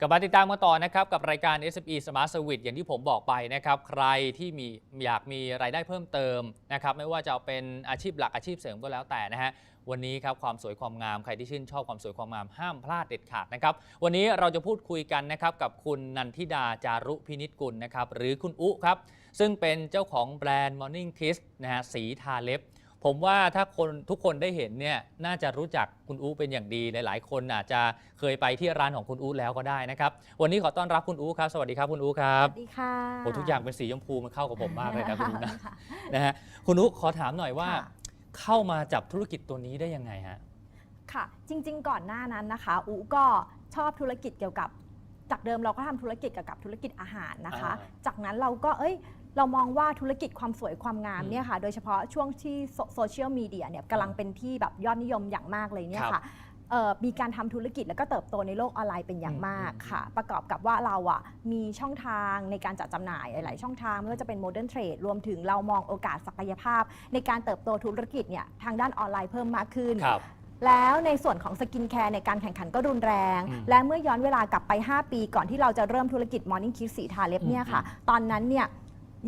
กลับมาติดตามกันต่อนะครับกับรายการ SME Smart Service อย่างที่ผมบอกไปนะครับใครที่มีอยากมีรายได้เพิ่มเติมนะครับไม่ว่าจะเป็นอาชีพหลักอาชีพเสริมก็แล้วแต่นะฮะวันนี้ครับความสวยความงามใครที่ชื่นชอบความสวยความงามห้ามพลาดเด็ดขาดนะครับวันนี้เราจะพูดคุยกันนะครับกับคุณนันทิดาจารุพินิจกุลนะครับหรือคุณอุครับซึ่งเป็นเจ้าของแบรนด์ Morning Kiss นะฮะสีทาเล็บ ผมว่าถ้าคนทุกคนได้เห็นเนี่ยน่าจะรู้จักคุณอูเป็นอย่างดีหลายๆ คนอาจจะเคยไปที่ร้านของคุณอูแล้วก็ได้นะครับ วันนี้ขอต้อนรับคุณอูครับ สวัสดีครับคุณอูครับสวัสดีค่ะโอ้ทุกอย่างเป็นสีชมพูมันเข้ากับผมมากเลยนะคุณอูนะค่ะนะฮะคุณอูขอถามหน่อยว่าค่ะเข้ามาจับธุรกิจตัวนี้ได้ยังไงฮะค่ะ จริง ๆ ก่อนหน้านั้นนะคะ อูก็ชอบธุรกิจเกี่ยวกับจากเดิมเราก็ทำธุรกิจเกี่ยวกับธุรกิจอาหารนะคะอ่าจากนั้นเราก็เอ้ย เรามองว่าธุรกิจความสวยความงามอืมเนี่ยค่ะ โดยเฉพาะช่วงที่โซเชียลมีเดียเนี่ยกำลังเป็นที่แบบยอดนิยมอย่างมากเลยเนี่ยครัค่ะบเอ่อมีการทำธุรกิจแล้วก็เติบโตในโลกออนไลน์เป็นอย่างอืมมากอืมค่ะ ประกอบกับว่าเราอะมีช่องทางในการจัดจำหน่ายหลาย ๆ ช่องทางไม่ว่าจะเป็นโมเดิร์นเทรดรวมถึงเรามองโอกาสศักยภาพ ในการเติบโตธุรกิจเนี่ยทางด้านออนไลน์เพิ่มมากขึ้นครับแล้วในส่วนของสกินแคร์ในการแข่งขันก็รุนแรงอืมและเมื่อย้อนเวลากลับไป 5 ปี ก่อนที่เราจะเริ่มธุรกิจ Morning Kiss สีทาเล็บเนี่ยค่ะอืมตอนนั้นเนี่ย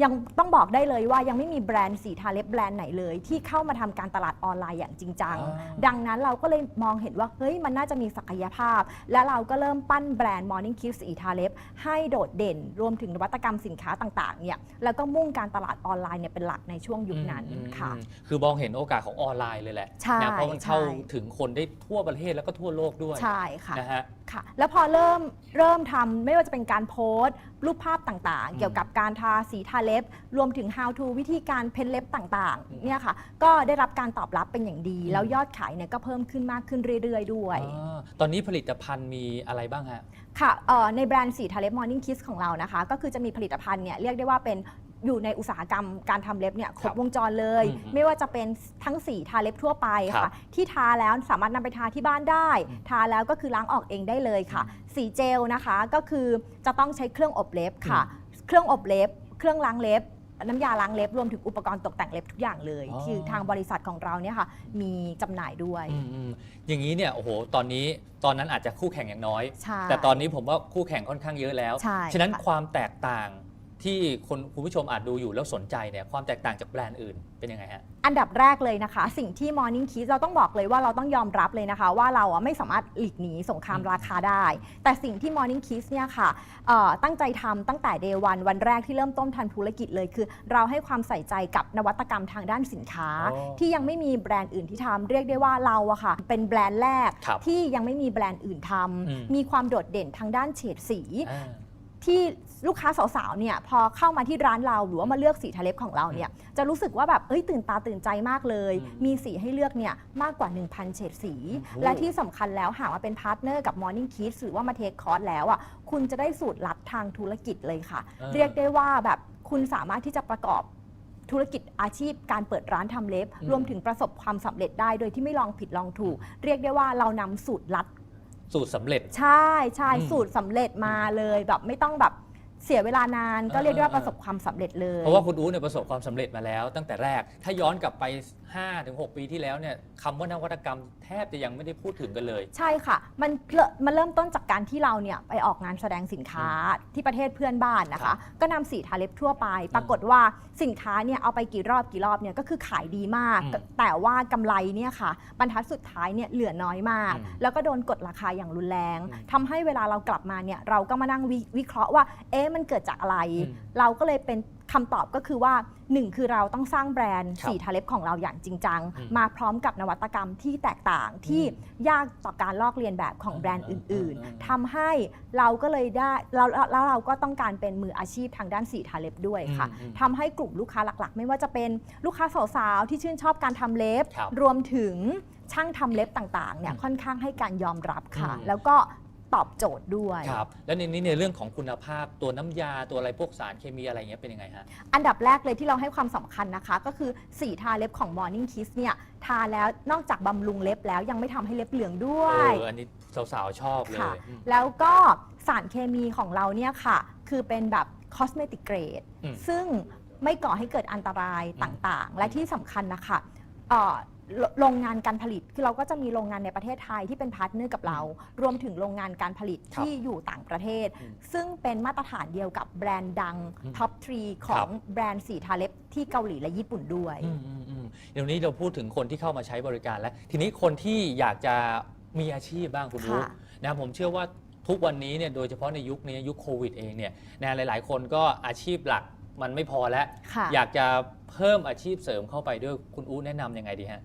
ยังต้องบอกได้เลยว่ายังไม่มีแบรนด์สีทาเล็บแบรนด์ไหนเลย ที่เข้ามาทำการตลาดออนไลน์อย่างจริงจังอ่าดังนั้นเราก็เลยมองเห็นว่าเฮ้ยมันน่าจะมีศักยภาพ และเราก็เริ่มปั้นแบรนด์ Morning Kiss สีทาเล็บให้โดดเด่น รวมถึงนวัตกรรมสินค้าต่างๆเนี่ยแล้วก็มุ่งการตลาดออนไลน์เนี่ยเป็นหลักในช่วงยุคนั้นอืมค่ะ อืมคือมองเห็นโอกาสของออนไลน์เลยแหละใช่นะเพราะมันเข้าใช่ ถึงคนได้ทั่วประเทศแล้วก็ทั่วโลกด้วยใช่ค่ะ นะฮะ ค่ะ แล้วพอเริ่มเริ่มทำไม่ว่าจะเป็นการโพสต์ รูปภาพต่างอืมๆเกี่ยวกับการทาสีทาเล็บ รวมถึง how to วิธีการเพ้นเล็บต่างอืมๆเนี่ยค่ะ ก็ได้รับการตอบรับเป็นอย่างดีอืมแล้วยอดขายเนี่ยก็เพิ่มขึ้นมากขึ้นเรื่อยๆ ด้วย อ่าตอนนี้ผลิตภัณฑ์มีอะไรบ้างฮะ ค่ะเอ่อในแบรนด์สีทาเล็บ Morning Kiss ของเรานะคะ ก็คือจะมีผลิตภัณฑ์เนี่ยเรียกได้ว่าเป็น อยู่ในอุตสาหกรรมการทำเล็บเนี่ยครบวงจรเลย อืมไม่ว่าจะเป็นทั้งสีทาเล็บทั่วไปครัค่ะบที่ทาแล้วสามารถนำไปทาที่บ้านได้ อืมทาแล้วก็คือล้างออกเองได้เลยค่ะอืมสีเจลนะคะก็คือจะต้องใช้เครื่องอบเล็บค่ะ เครื่องอบเล็บ เครื่องล้างเล็บ น้ำยาล้างเล็บรวมถึงอุปกรณ์ตกแต่งเล็บทุกอย่างเลย อ๋อคือทางบริษัทของเราเนี่ยค่ะมีจำหน่ายด้วยอืมอืมอย่างนี้เนี่ยโอ้โหตอนนี้ตอนนั้นอาจจะคู่แข่งอย่างน้อย ใช่ แต่ตอนนี้ผมว่าคู่แข่งค่อนข้างเยอะแล้ว ใช่ฉะนั้นค่ะ ความแตกต่าง ที่คนคุณผู้ชมอาจดูอยู่แล้วสนใจเนี่ยความแตกต่างจากแบรนด์อื่นเป็นยังไงฮะ อันดับแรกเลยนะคะ สิ่งที่ Morning Kiss เราต้องบอกเลยว่าเราต้องยอมรับเลยนะคะ ว่าเราอะไม่สามารถหลีกหนีสงครามอืมราคาได้ แต่สิ่งที่ Morning Kiss เนี่ยค่ะเอ่อตั้งใจทำตั้งแต่ day วันวันแรกที่เริ่มต้นทันธุรกิจเลยคือ เราให้ความใส่ใจกับนวัตกรรมทางด้านสินค้า อ๋อที่ยังไม่มีแบรนด์อื่นที่ทำเรียกได้ว่าเราอะค่ะ เป็นแบรนด์แรกครับที่ยังไม่มีแบรนด์อื่นทำอืม มีความโดดเด่นทางด้านเฉดสี อ่า ที่ ลูกค้าสาวๆเนี่ยพอเข้ามาที่ร้านเราหรือว่ามาเลือกสีทาเล็บของเราเนี่ยจะรู้สึกว่าแบบเอ้ยตื่นตาตื่นใจมากเลยอืมมีสีให้เลือกเนี่ยมากกว่า 1,000 เฉดสีโอ้โหและที่สำคัญแล้วหากมาเป็นพาร์ทเนอร์กับ Morning Kids หรือว่ามาเทคคอร์สแล้วอะคุณจะได้สูตรลัดทางธุรกิจเลยค่ะ อ่า เรียกได้ว่าแบบคุณสามารถที่จะประกอบธุรกิจอาชีพการเปิดร้านทำเล็บ อืม รวมถึงประสบความสำเร็จได้โดยที่ไม่ลองผิดลองถูก เรียกได้ว่าเรานำสูตรลัด สูตรสำเร็จ ใช่ใช่อืมสูตรสำเร็จมาเลยแบบไม่ต้องแบบ เสียเวลานานก็เรียกได้ว่าประสบความสำเร็จเลย เพราะว่าคุณอู๋เนี่ยประสบความสำเร็จมาแล้วตั้งแต่แรก ถ้าย้อนกลับไป 5-6ปีที่แล้วเนี่ยคำว่านวัตกรรมแทบจะยังไม่ได้พูดถึงกันเลย ใช่ค่ะ มันเริ่มมันเริ่มต้นจากการที่เราเนี่ยไปออกงานแสดงสินค้าที่ประเทศเพื่อนบ้านนะครัคะ บก็นำสีทาเล็บทั่วไป ปรากฏว่าสินค้าเนี่ยเอาไปกี่รอบกี่รอบเนี่ยก็คือขายดีมาก อืมแต่ว่ากำไรเนี่ยค่ะบรรทัดสุดท้ายเนี่ยเหลือน้อยมาก อืมแล้วก็โดนกดราคาอย่างรุนแรงอืมทำให้เวลาเรากลับมาเนี่ยเราก็มานั่งวิวิเคราะห์ว่า เอ๊ะมันเกิดจากอะไร อืม เราก็เลยเป็น คำตอบก็คือว่าหนึ่งคือเราต้องสร้างแบรนด์ครับสีทาเล็บของเราอย่างจริงจัง อืมมาพร้อมกับนวัตกรรมที่แตกต่างที่ยากต่อการลอกเลียนแบบของแบรนด์อื่น อืม ๆทำให้เราก็เลยได้เราแล้วเราก็ต้องการเป็นมืออาชีพทางด้านสีทาเล็บด้วยค่ะ อืมอืมทำให้กลุ่มลูกค้าหลักๆ ไม่ว่าจะเป็นลูกค้าสาวๆที่ชื่นชอบการทำเล็บ ครับรวมถึงช่างทำเล็บต่างๆเนี่ยอืมค่อนข้างให้การยอมรับค่ะ อืมแล้วก็ ตอบโจทย์ด้วย ครับ แล้วในนี้ในเรื่องของคุณภาพตัวน้ำยาตัวอะไรพวกสารเคมีอะไรเงี้ยเป็นยังไงฮะ อันดับแรกเลยที่เราให้ความสำคัญนะคะ ก็คือสีทาเล็บของ Morning Kiss เนี่ยทาแล้วนอกจากบำรุงเล็บแล้วยังไม่ทำให้เล็บเหลืองด้วเอย อ อันนี้สาวๆ ชอบเลยค่ะ อืม แล้วก็สารเคมีของเราเนี่ยค่ะ คือเป็นแบบ cosmetic grade อืมซึ่งไม่ก่อให้เกิดอันตรายอืมต่างๆ และที่สำคัญนะคะเอ่อ โรโรงงานการผลิตคือเราก็จะมีโรงงานในประเทศไทยที่เป็นพาร์ทเนอร์กับเรา รวมถึงโรงงานการผลิตครับที่อยู่ต่างประเทศ อืมซึ่งเป็นมาตรฐานเดียวกับแบรนด์ดังอืมท็อปทรีขครัอบงแบรนด์สีทาเล็บที่เกาหลีและญี่ปุ่นด้วย อืมอืมอืมเดี๋ยวนี้เราพูดถึงคนที่เข้ามาใช้บริการแล้ว ทีนี้คนที่อยากจะมีอาชีพบ้างคุณรู้ค่ะนะผมเชื่อว่าทุกวันนี้เนี่ยโดยเฉพาะในยุคนี้ยุคโควิดเองเนี่ยนะหลาย ๆ คนก็อาชีพหลักมันไม่พอแล้ว ค่ะ อยากจะเพิ่มอาชีพเสริมเข้าไปด้วยคุณอู้แนะนำยังไงดีฮะ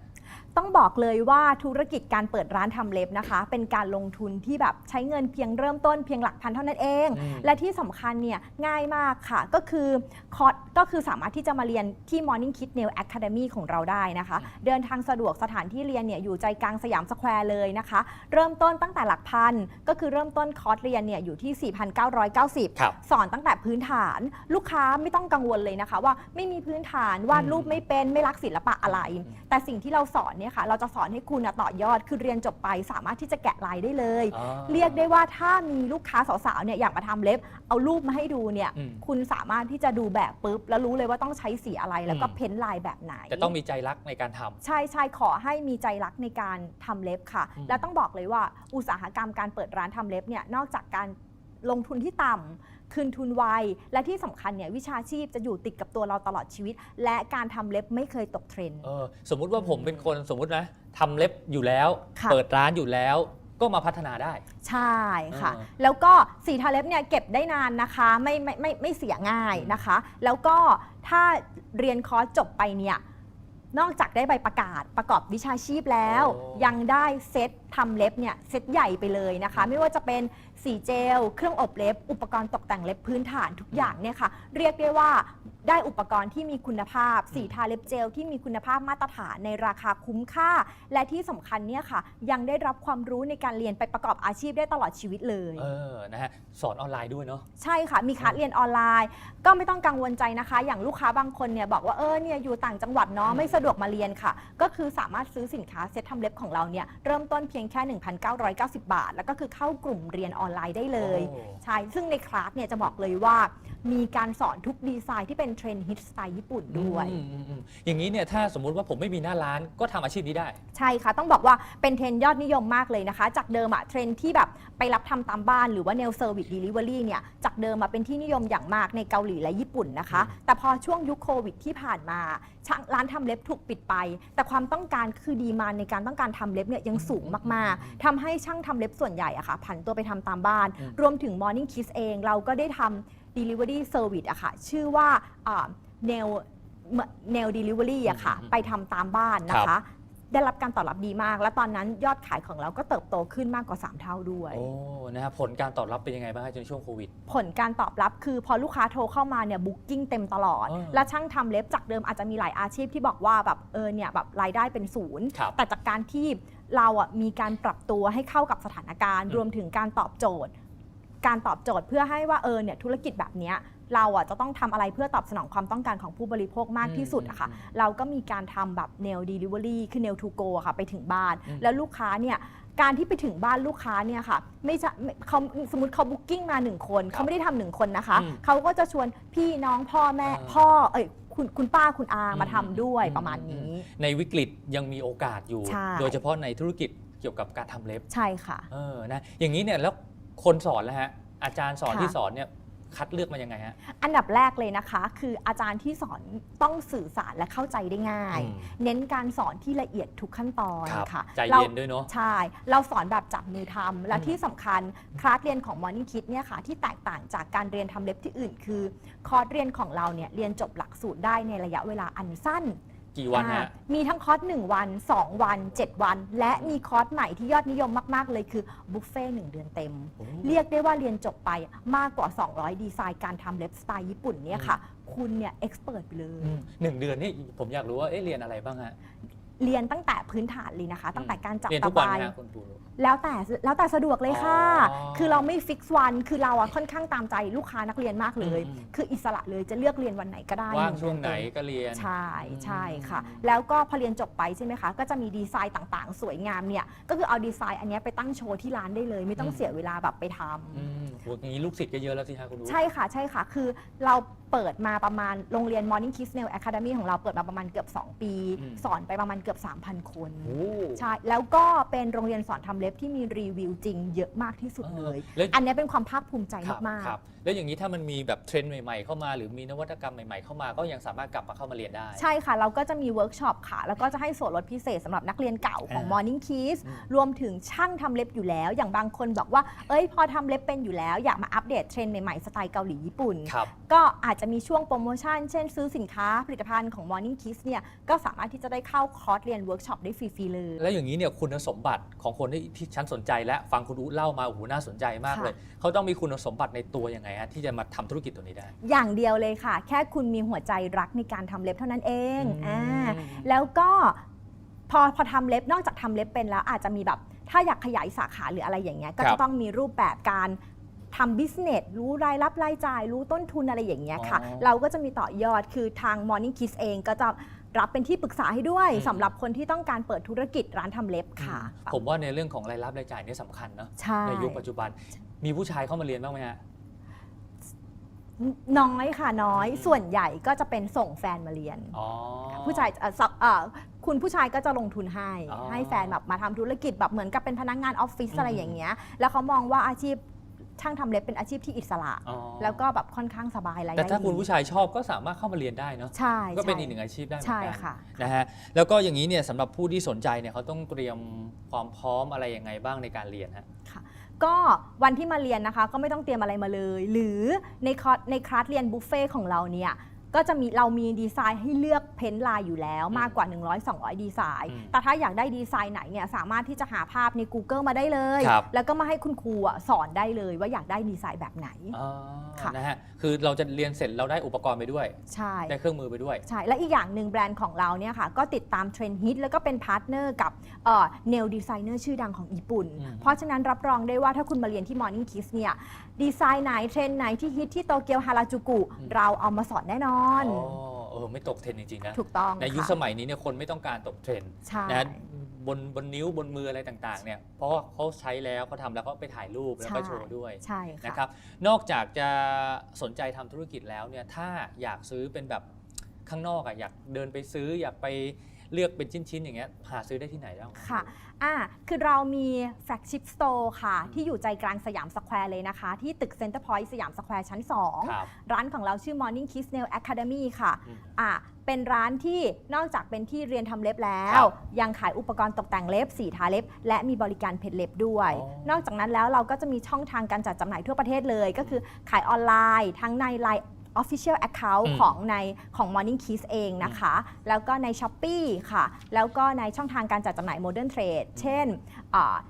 ต้องบอกเลยว่าธุรกิจการเปิดร้านทำเล็บนะคะ เป็นการลงทุนที่แบบใช้เงินเพียงเริ่มต้นเพียงหลักพันเท่านั้นเองอืมและที่สำคัญเนี่ยง่ายมากค่ะ ก็คือคอร์สก็คือสามารถที่จะมาเรียนที่ Morning Kid Nail Academy ของเราได้นะคะ เดินทางสะดวกสถานที่เรียนเนี่ยอยู่ใจกลางสยามสแควร์เลยนะคะ เริ่มต้นตั้งแต่หลักพันก็คือเริ่มต้นคอร์สเรียนเนี่ยอยู่ที่ 4,990ครับสอนตั้งแต่พื้นฐานลูกค้าไม่ต้องกังวลเลยนะคะ ว่าไม่มีพื้นฐานวาดรูปไม่เป็นไม่รักศิลปะอะไร แต่สิ่งที่เราสอนเนี่ยค่ะ เราจะสอนให้คุณน่ะต่อยอดคือเรียนจบไปสามารถที่จะแกะลายได้เลย อ๋อ เรียกได้ว่าถ้ามีลูกค้าสาวๆเนี่ยอยากมาทำเล็บ เอารูปมาให้ดูเนี่ย อืม คุณสามารถที่จะดูแบบปุ๊บ แล้วรู้เลยว่าต้องใช้สีอะไรแล้วก็อืมเพ้นลายแบบไหนแต่ต้องมีใจรักในการทำ ใช่ใช่ขอให้มีใจรักในการทำเล็บค่ะ อืมแล้วต้องบอกเลยว่าอุตสาหกรรมการเปิดร้านทำเล็บเนี่ยนอกจากการลงทุนที่ต่ำ คืนทุนไว และที่สำคัญเนี่ยวิชาชีพจะอยู่ติดกับตัวเราตลอดชีวิต และการทำเล็บไม่เคยตกเทรนด์เออสมมุติว่าผมเป็นคนสมมุตินะทำเล็บอยู่แล้วค่ะเปิดร้านอยู่แล้วก็มาพัฒนาได้ ใช่ค่ะเออแล้วก็สีทาเล็บเนี่ยเก็บได้นานนะคะ ไม่ไม่ไม่ไม่เสียง่ายนะคะ แล้วก็ถ้าเรียนคอร์สจบไปเนี่ย นอกจากได้ใบประกาศประกอบวิชาชีพแล้ว โอ้ ยังได้เซตทำเล็บเนี่ยเซตใหญ่ไปเลยนะคะ ไม่ว่าจะเป็นสีเจล เครื่องอบเล็บ อุปกรณ์ตกแต่งเล็บพื้นฐานทุกอย่างเนี่ยค่ะ เรียกได้ว่าได้อุปกรณ์ที่มีคุณภาพ สีทาเล็บเจลที่มีคุณภาพมาตรฐานในราคาคุ้มค่า และที่สำคัญเนี่ยค่ะ ยังได้รับความรู้ในการเรียนไปประกอบอาชีพได้ตลอดชีวิตเลย เออ นะฮะ สอนออนไลน์ด้วยเนาะ ใช่ค่ะ มีคลาสเรียนออนไลน์ ก็ไม่ต้องกังวลใจนะคะ อย่างลูกค้าบางคนเนี่ยบอกว่าเออเนี่ยอยู่ต่างจังหวัดเนาะไม่สะดวกมาเรียนค่ะ ก็คือสามารถซื้อสินค้าเซ็ตทำเล็บของเราเนี่ยเริ่มต้นเพียงแค่ 1,990 บาท แล้วก็คือเข้ากลุ่มเรียนออนไลน์ได้เลยโอ้ ใช่ซึ่งในคลาสเนี่ยจะบอกเลยว่า มีการสอนทุกดีไซน์ที่เป็นเทรนด์ฮิตสไตล์ญี่ปุ่นด้วย อืมอืมอืมอย่างนี้เนี่ยถ้าสมมุติว่าผมไม่มีหน้าร้านก็ทำอาชีพนี้ได้ ใช่ค่ะ ต้องบอกว่าเป็นเทรนด์ยอดนิยมมากเลยนะคะ จากเดิมอะเทรนด์ที่แบบไปรับทำตามบ้านหรือว่า nail service delivery เนี่ย จากเดิมมาเป็นที่นิยมอย่างมากในเกาหลีและญี่ปุ่นนะคะอืมแต่พอช่วงยุคโควิดที่ผ่านมา ช่างร้านทำเล็บถูกปิดไป แต่ความต้องการคือดีมานในการต้องการทำเล็บเนี่ยยังสูงมากๆทำให้ช่างทำเล็บส่วนใหญ่อะค่ะผันตัวไปทำตามบ้านอืมรวมถึง Morning Kiss เองเราก็ได้ทำ delivery service อะค่ะ ชื่อว่าอ่า nail nail delivery อะค่ะอืมไปทำตามบ้านนะครัคะบ ได้รับการตอบรับดีมาก และตอนนั้นยอดขายของเราก็เติบโตขึ้นมากกว่า 3 เท่าด้วย โอ้นะฮะผลการตอบรับเป็นยังไงบ้างฮะในช่วงโควิด ผลการตอบรับคือพอลูกค้าโทรเข้ามาเนี่ยบุ๊กิ้งเต็มตลอดเออและช่างทำเล็บจากเดิมอาจจะมีหลายอาชีพที่บอกว่าแบบเออเนี่ยแบบรายได้เป็นศูนย์ ครับแต่จากการที่เราอะมีการปรับตัวให้เข้ากับสถานการณ์ อืม รวมถึงการตอบโจทย์ การตอบโจทย์เพื่อให้ว่าเออเนี่ยธุรกิจแบบเนี้ย เราอะจะต้องทำอะไรเพื่อตอบสนองความต้องการของผู้บริโภคมากที่สุดอะค่ะอืมเราก็มีการทำแบบ nail delivery คือ nail to go อะค่ะไปถึงบ้านอืมแล้วลูกค้าเนี่ยการที่ไปถึงบ้านลูกค้าเนี่ยค่ะไม่จะไม่เขาสมมติเขาบุ๊กิ้งมาหนึ่งคนเขาไม่ได้ทำหนึ่งคนนะคะอืมเขาก็จะชวนพี่น้องพ่อแม่อ่าพ่อเอ้ยคุณคุณป้าคุณอามาทำอืมด้วยอืมประมาณนี้ ในวิกฤตยังมีโอกาสอยู่ใช่โดยเฉพาะในธุรกิจเกี่ยวกับการทำเล็บใช่ค่ะเออนะอย่างนี้เนี่ยแล้วคนสอนแล้วฮะอาจารย์สอนค่ะที่สอนเนี่ย คัดเลือกมายังไงฮะ อันดับแรกเลยนะคะ คืออาจารย์ที่สอนต้องสื่อสารและเข้าใจได้ง่าย อืม เน้นการสอนที่ละเอียดทุกขั้นตอนครับ ค่ะใจรา เย็นด้วยเนาะ ใช่ เราสอนแบบจับมือทำ และอืมที่สำคัญคลาสเรียนของ Morning Kid เนี่ยค่ะที่แตกต่างจากการเรียนทำเล็บที่อื่น คือ คอร์สเรียนของเราเนี่ยเรียนจบหลักสูตรได้ในระยะเวลาอันสั้น กี่วันอ่าฮะมีทั้งคอร์ส1วัน 2 วัน 7 วัน และมีคอร์สใหม่ที่ยอดนิยมมาก ๆ เลยคือบุฟเฟ่ต์1เดือนเต็ม โอ้เรียกได้ว่าเรียนจบไปมากกว่า 200 ดีไซน์การทำเล็บสไตล์ญี่ปุ่นเนี่ยค่ะ คุณเนี่ยเอ็กซ์เพรสไปเลย อืมหนึ่งเดือนนี่ผมอยากรู้ว่าเอ๊ะเรียนอะไรบ้างฮะ เรียนตั้งแต่พื้นฐานเลยนะคะ ตั้งแต่การจับเรียนตะทุกวันไบไหมฮะคุณครู แล้วแต่แล้วแต่สะดวกเลยค่ะ อ๋อคือเราไม่ฟิกซ์วัน คือเราอะค่อนข้างตามใจลูกค้านักเรียนมากเลย อืม คืออิสระเลยจะเลือกเรียนวันไหนก็ได้ว่างนึ่ช่วงเดืไหนอเต็มก็เรียน ใช่ใช่ค่ะอืมแล้วก็พอเรียนจบไปใช่ไหมคะ ก็จะมีดีไซน์ต่างๆ สวยงามเนี่ย ก็คือเอาดีไซน์อันเนี้ยไปตั้งโชว์ที่ร้านได้เลย ไม่ต้องเสียเวลาแบบไปทำ อืมโหอย่างนี้ลูกศิษย์ก็เยอะแล้วสิฮะคุณรู้ใช่ค่ะ ใช่ค่ะ คือเราเปิดมาประมาณโรงเรียน Morning Kids Nail Academy ของเราเปิดมาประมาณเกือบ 2 ปี อืมสอนไปประมาณเกือบ 3,000 คน โอ้ใช่ แล้วก็เป็นโรงเรียนสอนทำเล็บที่มีรีวิวจริงเยอะมากที่สุดเลย แล้วอันนี้เป็นความภาคภูมิใจครับมาก ครับแล้วอย่างนี้ถ้ามันมีแบบเทรนด์ใหม่ๆเข้ามา หรือมีนวัตกรรมใหม่ๆเข้ามาก็ยังสามารถกลับมาเข้ามาเรียนได้ ๆ ใช่ค่ะ เราก็จะมีเวิร์กช็อปค่ะ แล้วก็จะให้ส่วนลดพิเศษสำหรับนักเรียนเก่าของ อ่า Morning Kiss อืม รวมถึงช่างทำเล็บอยู่แล้ว อย่างบางคนบอกว่า เอ้ย พอทำเล็บเป็นอยู่แล้ว อยากมาอัปเดตเทรนด์ใหม่ๆ สไตล์เกาหลีญี่ปุ่น ครับ ก็อาจจะมีช่วงโปรโมชั่น เช่นซื้อสินค้าผลิตภัณฑ์ของ Morning Kiss เนี่ย ก็สามารถที่จะได้เข้าคอร์สเรียนเวิร์กช็อปได้ฟรีๆเลย แล้วอย่างนี้เนี่ยคุณสมบัติของคนที่ที่ฉันสนใจและฟังคุณอู๋เล่ามาโอ้โหน่าสนใจมากค่ะเลย เขาต้องมีคุณสมบัติในตัวยังไงฮะที่จะมาทำธุรกิจตัวนี้ได้ อย่างเดียวเลยค่ะ แค่คุณมีหัวใจรักในการทำเล็บเท่านั้นเองอืมอ่าแล้วก็พอพอทำเล็บนอกจากทำเล็บเป็นแล้วอาจจะมีแบบถ้าอยากขยายสาขาหรืออะไรอย่างเงี้ยก็ครัจะบต้องมีรูปแบบการทำบิสเนสรู้รายรับรายจ่าย รู้ต้นทุนอะไรอย่างเงี้ยค่ะ อ๋อ เราก็จะมีต่อยอดคือทาง Morning Kiss เองก็จะ รับเป็นที่ปรึกษาให้ด้วย อืมสำหรับคนที่ต้องการเปิดธุรกิจร้านทำเล็บค่ะผมว่าในเรื่องของรายรับรายจ่ายเนี่ยสำคัญเนาะใช่ในยุคปัจจุบันมีผู้ชายเข้ามาเรียนบ้างไหมฮะ น้อยค่ะน้อย อืม ส่วนใหญ่ก็จะเป็นส่งแฟนมาเรียน อ๋อ ผู้ชายเอ่อสักเอ่อคุณผู้ชายก็จะลงทุนให้ อ๋อให้แฟนแบบมาทำธุรกิจแบบเหมือนกับเป็นพนักงานออฟฟิศอืมอะไรอย่างเงี้ย แล้วเขามองว่าอาชีพ ช่างทำเล็บเป็นอาชีพที่อิสระ อ๋อแล้วก็แบบค่อนข้างสบายรายได้แต่ถ้าคุณดีผู้ชายชอบก็สามารถเข้ามาเรียนได้เนาะใช่ก็เป็นใช่อีกหนึ่งอาชีพได้เหมือใช่นกันค่ะ นะฮะแล้วก็อย่างนี้เนี่ยสำหรับผู้ที่สนใจเนี่ยเขาต้องเตรียมความพร้อมอะไรยังไงบ้างในการเรียนฮะ ก็วันที่มาเรียนนะคะก็ไม่ต้องเตรียมอะไรมาเลย หรือในคอร์สในคลาสเรียนบุฟเฟ่ของเราเนี่ย ก็จะมีเรามีดีไซน์ให้เลือกเพ้นท์ลายอยู่แล้วอืมมากกว่า 100-200 ดีไซน์ อืมแต่ถ้าอยากได้ดีไซน์ไหนเนี่ยสามารถที่จะหาภาพใน Google มาได้เลย ครับ แล้วก็มาให้คุณครูอะสอนได้เลยว่าอยากได้ดีไซน์แบบไหน อ๋อค่ะ นะฮะคือเราจะเรียนเสร็จเราได้อุปกรณ์ไปด้วย ใช่ ได้เครื่องมือไปด้วย ใช่ และอีกอย่างหนึ่งแบรนด์ของเราเนี่ยค่ะก็ติดตามเทรนด์ฮิตแล้วก็เป็นพาร์ทเนอร์กับเนลดีไซเนอร์ชื่อดังของญี่ปุ่น อืมเพราะฉะนั้นรับรองได้ว่าถ้าคุณมาเรียนที่ Morning Kiss เนี่ย ดีไซน์ไหนเทรนด์ไหนที่ฮิตที่โตเกียวฮาราจูกุเราเอามาสอนแน่นอน อ๋อเออไม่ตกเทรนด์จริงๆนะ ถูกต้องในยุคค่ะสมัยนี้เนี่ยคนไม่ต้องการตกเทรนด์ใช่ นะบนบนนิ้วบนมืออะไรต่างๆเนี่ยเพราะว่าเขาใช้แล้วเขาทำแล้วเขาไปถ่ายรูปแล้วก็โชว์ด้วยใช่ค่ะนะครับนอกจากจะสนใจทำธุรกิจแล้วเนี่ยถ้าอยากซื้อเป็นแบบข้างนอกอะอยากเดินไปซื้ออยากไป เลือกเป็นชิ้น ๆ อย่างเงี้ยหาซื้อได้ที่ไหนบ้างค่ะ อ่า คือเรามีแฟ g ชิ p สโตร์ค่ะอืมที่อยู่ใจกลางสยามสแควร์เลยนะคะ ที่ตึกเซ็นเตอร์พอยต์สยามสแควร์ชั้น ครับ2 ร้านของเราชื่อ Morning Kiss Nail Academy ค่ะ อืมอ่า เป็นร้านที่นอกจากเป็นที่เรียนทำเล็บแล้ครัว บยังขายอุปกรณ์ตกแต่งเล็บ สีทาเล็บ และมีบริการเพจเล็บด้วย อ๋อนอกจากนั้นแล้วเราก็จะมีช่องทางการจัดจำหน่ายทั่วประเทศเลย ก็คือขายออนไลน์ ทั้งใน Line Official Account อืม ของในของ Morning Kiss เองนะคะ แล้วก็ใน s h อ p e e ค่ะ แล้วก็ในช่องทางการจัดจำหน่าย Modern Trade เช่น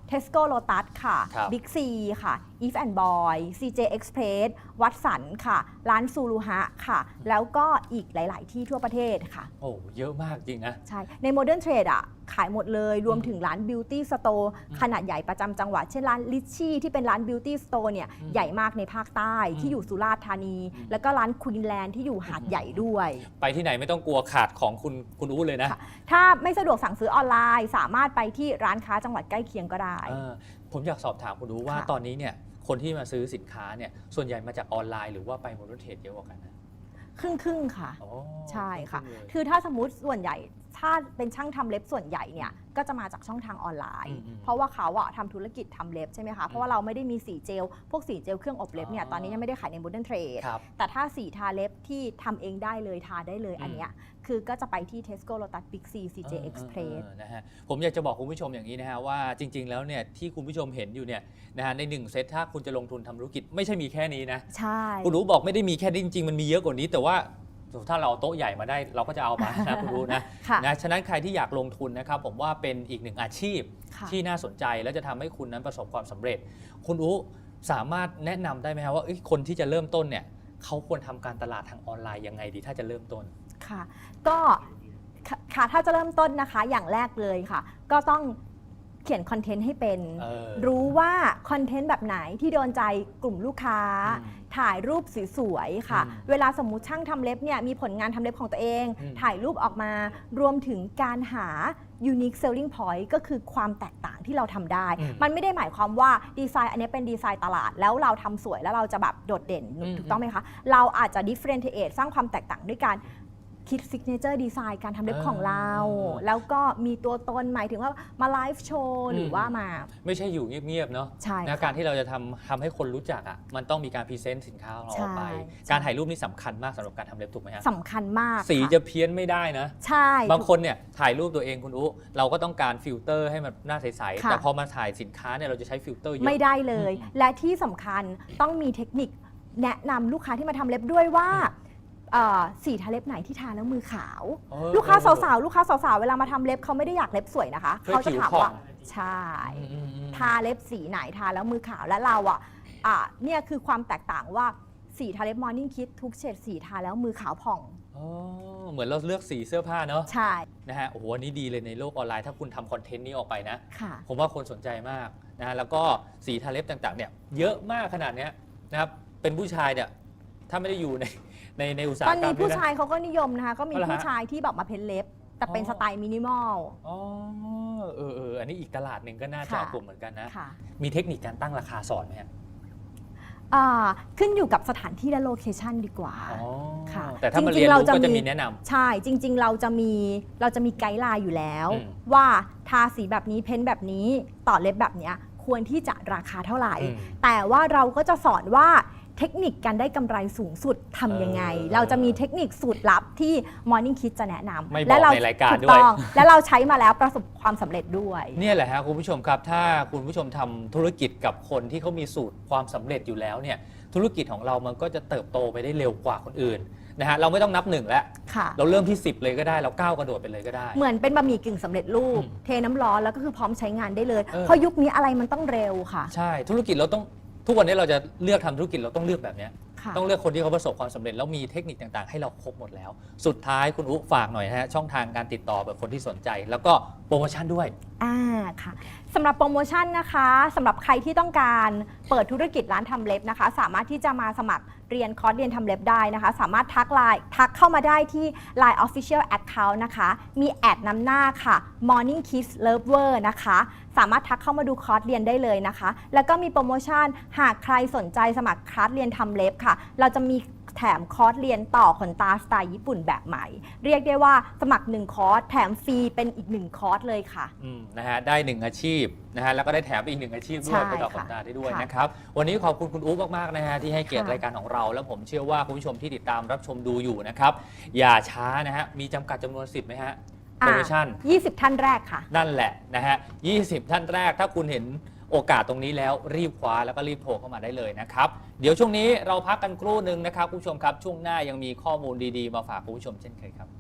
เทสโก้โ o ตัสค่ะ ครับ Big C ค่ะ Eve and Boy CJ Express วัดสันค่ะ ร้านซูรุฮะค่ะ แล้วก็อีกหลาย ๆ ที่ทั่วประเทศค่ะ โอ้เยอะมากจริงนะ ใช่ ใน Modern Trade อะขายหมดเลย รวมถึงร้าน Beauty Store อืมขนาดใหญ่ประจำจังหวัด เช่นร้าน l i c h i ที่เป็นร้าน Beauty Store เนี่ยอืมใหญ่มากในภาคใต้อืมที่อยู่สุราษฎร์ธานีอืมแล้วก็ร้าน Queenland ที่อยู่หาดใหญ่ด้วย ไปที่ไหนไม่ต้องกลัวขาดของคุณคุณอู้เลยนะค่ะถ้าไม่สะดวกสั่งซื้อออนไลน์ สามารถไปที่ร้านค้าจังหวัดใกล้เคียงก็ได้เออผมอยากสอบถามคุณอู้ว่าค่ะตอนนี้เนี่ย คนที่มาซื้อสินค้าเนี่ยส่วนใหญ่มาจากออนไลน์หรือว่าไปโมเดลเทรดเยอะกว่ากันนะครึ่งครึ่งๆค่ะ อ๋อใช่ค่ะ รึ่งๆเลย คือถ้าสมมติส่วนใหญ่ ถ้าเป็นช่างทำเล็บส่วนใหญ่เนี่ยก็จะมาจากช่องทางออนไลน์ อืมอืมเพราะว่าเขาอะทำธุรกิจทำเล็บใช่ไหมคะเพราะว่าเราไม่ได้มีสีเจล พวกสีเจลเครื่องอบเล็บเนี่อ๋ยอตอนนี้ยังไม่ได้ขายใน Modern Trade ครับ แต่ถ้าสีทาเล็บที่ทำเองได้เลยทาได้เลยอืม อันเนี้ยคือก็จะไปที่ Tesco Lotus Big C CJ เออ Express เออเออนะฮะผมอยากจะบอกคุณผู้ชมอย่างนี้นะฮะว่าจริง ๆ แล้วเนี่ยที่คุณผู้ชมเห็นอยู่เนี่ยนะฮะในหนึ่งเซตถ้าคุณจะลงทุนทำธุรกิจไม่ใช่มีแค่นี้นะ ใช่ คุณรู้บอกไม่ได้มีแค่นี้จริงๆ มันมีเยอะกว่านี้ แต่ว่า ถ้าเราเอาโต๊ะใหญ่มาได้เราก็จะเอามานะคุณรู้นะค่ะนะ ฉะนั้นใครที่อยากลงทุนนะครับผมว่าเป็นอีกหนึ่งอาชีพค่ะ ที่น่าสนใจและจะทำให้คุณนั้นประสบความสำเร็จ คุณอู้สามารถแนะนำได้ไหมครับว่าเอ้ยคนที่จะเริ่มต้นเนี่ยเขาควรทำการตลาดทางออนไลน์ยังไงดีถ้าจะเริ่มต้น ค่ะ ก็ค่ะค่ะถ้าจะเริ่มต้นนะคะ อย่างแรกเลยค่ะ ก็ต้อง เขียนคอนเทนต์ให้เป็น เออ รู้ว่าคอนเทนต์แบบไหนที่โดนใจกลุ่มลูกค้า อืมถ่ายรูปสวยๆค่ะ อืมเวลาสมมุติช่างทำเล็บเนี่ยมีผลงานทำเล็บของตัวเอง อืม ถ่ายรูปออกมารวมถึงการหา unique selling point ก็คือความแตกต่างที่เราทำได้ อืมมันไม่ได้หมายความว่าดีไซน์อันนี้เป็นดีไซน์ตลาด แล้วเราทำสวยแล้วเราจะแบบโดดเด่นอืม ถูกต้องไหมคะ เราอาจจะ differentiate สร้างความแตกต่างด้วยการ คิดซิกเนเจอร์ดีไซน์การทำเล็บอ่าของเรา แล้วก็มีตัวตนหมายถึงว่ามาไลฟ์โชว์หรือว่ามา ไม่ใช่อยู่เงียบ ๆ เนาะใช่นะค่ะการที่เราจะทำทำให้คนรู้จักอะมันต้องมีการพรีเซนต์สินค้าของเราออกไปใช่การถ่ายรูปนี่สำคัญมากสำหรับการทำเล็บถูกไหมฮะสำคัญมาก สีค่จะเพี้ยนไม่ได้นะ ใช่ บางคนเนี่ยถ่ายรูปตัวเองคุณอุ๊เราก็ต้องการฟิลเตอร์ให้มันหน้าใสๆค่ะแต่พอมาถ่ายสินค้าเนี่ยเราจะใช้ฟิลเตอร์เยอะไม่ได้เลยอืมและที่สำคัญต้องมีเทคนิคแนะนำลูกค้าที่มาทำเล็บด้วยว่า เอ่อสีทาเล็บไหนที่ทาแล้วมือขาว เออลูกค้าสาวๆ ลูกค้าสาวๆ เวลามาทำเล็บเขาไม่ได้อยากเล็บสวยนะคะ เพื่อเขาจะถามผิวผ่องว่าใช่ อืมอืมอืม ทาเล็บสีไหนทาแล้วมือขาวและเราอะอะเนี่ยคือความแตกต่างว่าสีทาเล็บมอร์นิ่งคิดทุกเฉดสีทาแล้วมือขาวผ่อง อ๋อเหมือนเราเลือกสีเสื้อผ้าเนาะใช่ นะฮะโอ้โหอันนี้ดีเลยในโลกออนไลน์ถ้าคุณทำคอนเทนต์นี้ออกไปนะ ค่ะ ผมว่าคนสนใจมากนะแล้วก็สีทาเล็บต่างๆเนี่ยเยอะมากขนาดเนี้ยนะครับเป็นผู้ชายเนี่ย ถ้าไม่ได้อยู่ในในในอุตสาหตกรอรนมนี้ผู้นะชายเขาก็นิยมนะคะ ก็มีอ๋อเหรอฮะผู้ชายที่แบบมาเพ้นเล็บ แต่เป็นอ๋อ สไตล์มินิมอล อ๋อเออเอออันนี้อีกตลาดหนึ่งก็น่าจะค่ะ เอากลุ่มเหมือนกันนะ ค่ะมีเทคนิคการตั้งราคาสอนไหมฮะอ่าขึ้นอยู่กับสถานที่และโลเคชันดีกว่า อ๋อค่ะแต่ถ้ามาจริเรียงนๆเรารู้จะก็จะมี มีแนะนำ ใช่จริง ๆ เราจะมีเราจะมีไกด์ไลน์อยู่แล้ว อืม ว่าทาสีแบบนี้เพ้นแบบนี้ต่อเล็บแบบเนี้ยควรที่จะราคาเท่าไหร่ อืม แต่ว่าเราก็จะสอนว่า เทคนิคการได้กำไรสูงสุดทำยังไง เออเราจะมีเทคนิคสูตรลับที่ Morning Kid จะแนะนำไม่บอกและเราในรายการถูด้วย ต้อง และเราใช้มาแล้วประสบความสำเร็จด้วย เนี่ยแหละฮะคุณผู้ชมครับ ถ้าคุณผู้ชมทำธุรกิจกับคนที่เขามีสูตรความสำเร็จอยู่แล้วเนี่ยธุรกิจของเรามันก็จะเติบโตไปได้เร็วกว่าคนอื่นนะฮะเราไม่ต้องนับหนึ่งแล้ว ค่ะ เราเริ่มที่ 10 เลยก็ได้เราก้าวกระโดดไปเลยก็ได้ เหมือนเป็นบะหมี่กึ่งสำเร็จรูป อืมเทน้ำร้อนแล้วก็คือพร้อมใช้งานได้เลย เออ เพราะยุคนี้อะไรมันต้องเร็วค่ะ ใช่ธุรกิจเราต้อง ทุกวันนี้เราจะเลือกทำธุรกิจเราต้องเลือกแบบเนี้ยค่ะ ต้องเลือกคนที่เขาประสบความสำเร็จแล้วมีเทคนิคต่างๆ ให้เราครบหมดแล้ว สุดท้ายคุณอุ๊ฝากหน่อยนะฮะช่องทางการติดต่อแบบคนที่สนใจ แล้วก็โปรโมชั่นด้วยอ่าค่ะสำหรับโปรโมชั่นนะคะสำหรับใครที่ต้องการเปิดธุรกิจร้านทำเล็บนะคะ สามารถที่จะมาสมัครเรียนคอร์สเรียนทำเล็บได้นะคะ สามารถทักไลน์ทักเข้ามาได้ที่ Line Official Account นะคะ มีแอดนำหน้าค่ะ Morning Kiss Lover นะคะ สามารถทักเข้ามาดูคอร์สเรียนได้เลยนะคะ แล้วก็มีโปรโมชั่นหากใครสนใจสมัครคลาสเรียนทำเล็บค่ะ เราจะมี แถมคอร์สเรียนต่อขนตาสไตล์ญี่ปุ่นแบบใหม่ เรียกได้ว่าสมัคร 1 คอร์สแถมฟรีเป็นอีก 1 คอร์สเลยค่ะ อืมนะฮะได้หนึ่งอาชีพนะฮะแล้วก็ได้แถมอีกหนึ่งอาชีพด้วยใช่ไปต่อขค่ะนตาได้ด้วยค่ะนะครับวันนี้ขอบคุณคุณอุ๊มากๆนะฮะที่ให้เกียรติค่ะ รายการของเรา แล้วผมเชื่อว่าคุณผู้ชมที่ติดตามรับชมดูอยู่นะครับอย่าช้านะฮะมีจำกัดจำนวนสิทธิ์ไหมฮะโปรโมชั่น20 ท่านแรกค่ะ นั่นแหละนะฮะ 20 ท่านแรกถ้าคุณเห็น โอกาสตรงนี้แล้วรีบคว้าแล้วก็รีบโทรเข้ามาได้เลยนะครับ เดี๋ยวช่วงนี้เราพักกันครู่หนึ่งนะครับคุณผู้ชมครับ ช่วงหน้ายังมีข้อมูลดีๆ มาฝากคุณผู้ชมเช่นเคยครับ